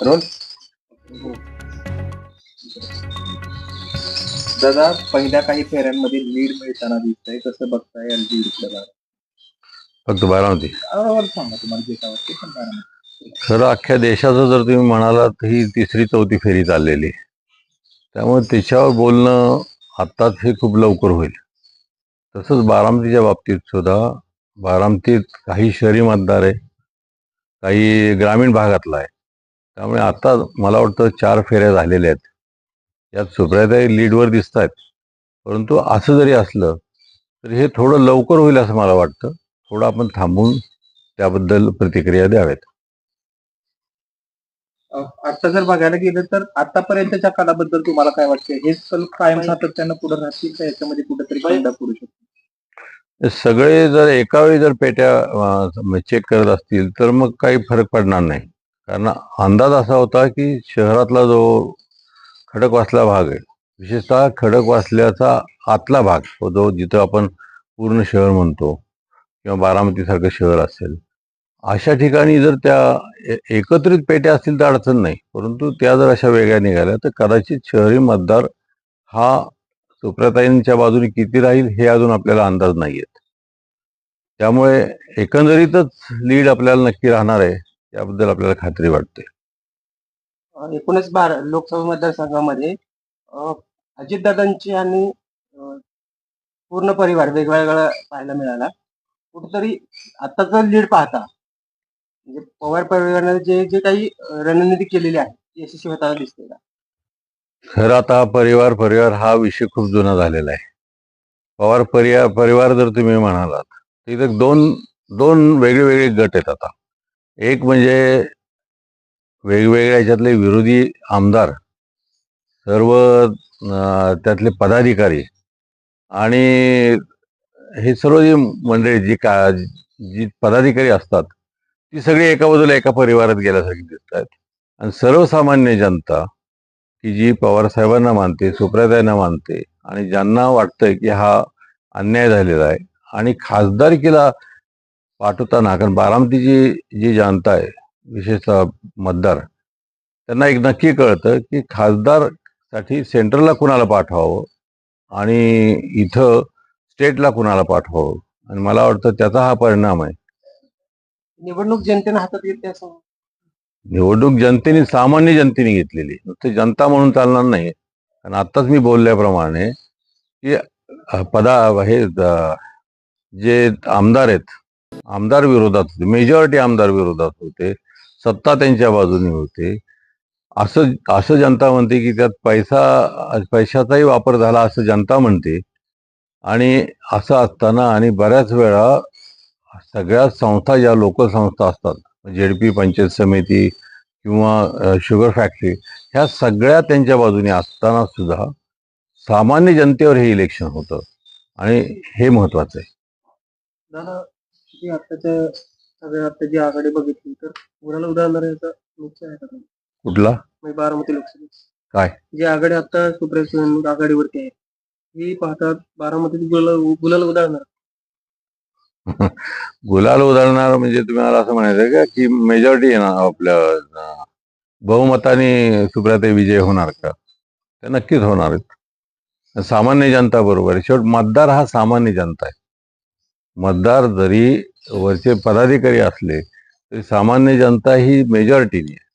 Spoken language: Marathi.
रोल दादा पहिल्या काही फेऱ्यांमध्ये लीड मिळताना दिसतंय. कसं बघताय लीड फक्त बारामती. सांगा तुम्हाला जे काय वाटते पण बारामती. खरं अख्ख्या देशाचं जर तुम्ही म्हणालात ही तिसरी चौथी फेरी चाललेली आहे. त्यामुळे त्याच्यावर बोलणं आत्ताच हे खूप लवकर होईल. तसंच बारामतीच्या बाबतीत सुद्धा बारामतीत काही शहरी मतदार आहे काही ग्रामीण भागातला आहे. त्यामुळे आता मला वाटतं चार फेऱ्या झालेल्या आहेत. यात सुप्रियाताई लीडवर दिसत आहेत परंतु असं जरी असलं तर हे थोडं लवकर होईल असं मला वाटतं. थोडं आपण थांबून त्याबद्दल प्रतिक्रिया द्याव्यात आता जर बघायला गेलं तर आतापर्यंतच्या काळाबद्दल तुम्हाला काय वाटतं? हे कल कायम सातत्यानं पुढे राहतील का? याच्यामध्ये कुठेतरी खंडा पडू शकतो सगळे जर एका वेळी जर पेट्या चेक करत असतील तर मग काही फरक पडणार नाही. कारण अंदाज असा होता की शहरातला जो खडकवासला भाग आहे विशेषतः खडकवासल्याचा आतला भाग तो जो जिथं आपण पूर्ण शहर म्हणतो किंवा बारामतीसारखं शहर असेल अशा ठिकाणी जर त्या एकत्रित पेट्या असतील तर अडचण नाही. परंतु त्या जर अशा वेगळ्या निघाल्या तर कदाचित शहरी मतदार हा सुप्रताईंच्या बाजूने किती राहील हे अजून आपल्याला अंदाज नाही आहेत त्यामुळे एकंदरीतच लीड आपल्याला नक्की राहणार आहे. याबद्दल आपल्याला खात्री वाटते. अ, एकूणच बारा लोकसभा मतदारसंघामध्ये अजितदादांची आणि पूर्ण परिवार वेगवेगळा पाहायला मिळाला. कुठेतरी आताचा लीड पाहता म्हणजे पवार परिवाराने जे जे काही रणनीती केलेली आहे यशस्वी होताना दिसते का? खरं आता परिवार परिवार हा विषय खूप जुना झालेला आहे. पवार परिवार परिवार जर तुम्ही म्हणालात तर इथे दोन दोन वेगळे वेगळे गट आहेत आता. एक म्हणजे वेगवेगळ्या याच्यातले विरोधी आमदार सर्व त्यातले पदाधिकारी आणि हे सर्व जी मंडळी जी का जी पदाधिकारी असतात ती सगळी एका बाजूला एका परिवारात गेल्यासारखी दिसत आहेत आणि सर्वसामान्य जनता की जी पवार साहेबांना मानते सुप्रियाताईंना मानते आणि ज्यांना वाटतंय की हा अन्याय झालेला आहे आणि खासदारकीला पाठवताना कारण बारामतीची जी जनता आहे विशेषतः मतदार त्यांना एक नक्की कळतं की खासदारसाठी सेंट्रलला कुणाला पाठवावं आणि इथं स्टेटला कुणाला पाठवावं? आणि मला वाटतं त्याचा हा परिणाम आहे. निवडणूक जनतेने हातात घेतली असं? निवडणूक जनतेने सामान्य जनतेने घेतलेली. नुसते जनता म्हणून चालणार नाही. कारण आत्ताच मी बोलल्याप्रमाणे की पदा हे जे आमदार आहेत आमदार विरोधात होते. मेजॉरिटी आमदार विरोधात होते. सत्ता त्यांच्या बाजूने होते. असं असं जनता म्हणते की त्यात पैसा पैशाचाही वापर झाला असं जनता म्हणते. आणि असं असताना आणि बऱ्याच वेळा सगळ्या संस्था ज्या लोकल संस्था असतात जेडपी पंचायत समिती किंवा शुगर फॅक्टरी ह्या सगळ्या त्यांच्या बाजूने असताना सुद्धा सामान्य जनतेवर हे इलेक्शन होतं. आणि हे महत्वाचं आहे. जी आताच्या सगळ्या आता जी आघाडी बघितली तर कोणाला उदाहरण याचा निश्चय आहे का? तुम्ही? कुठला? म्हणजे बारामती लोकसभा. काय? जी आघाडी आता सुप्रिया सुळे आघाडीवरती आहे ही पाहतात बारामतीत गुलाल गुलाल उदाहरणार गुलाल उधळणार म्हणजे तुम्ही मला असं म्हणायचं का की मेजॉरिटी येणार आपल्या अ, बहुमताने सुप्रियाताई विजय होणार का? ते नक्कीच होणार आहेत. सामान्य जनता बरोबर आहे. शेवट मतदार हा सामान्य जनता आहे. मतदार जरी वरचे पदाधिकारी असले तरी सामान्य जनता ही मेजॉरिटीने आहे.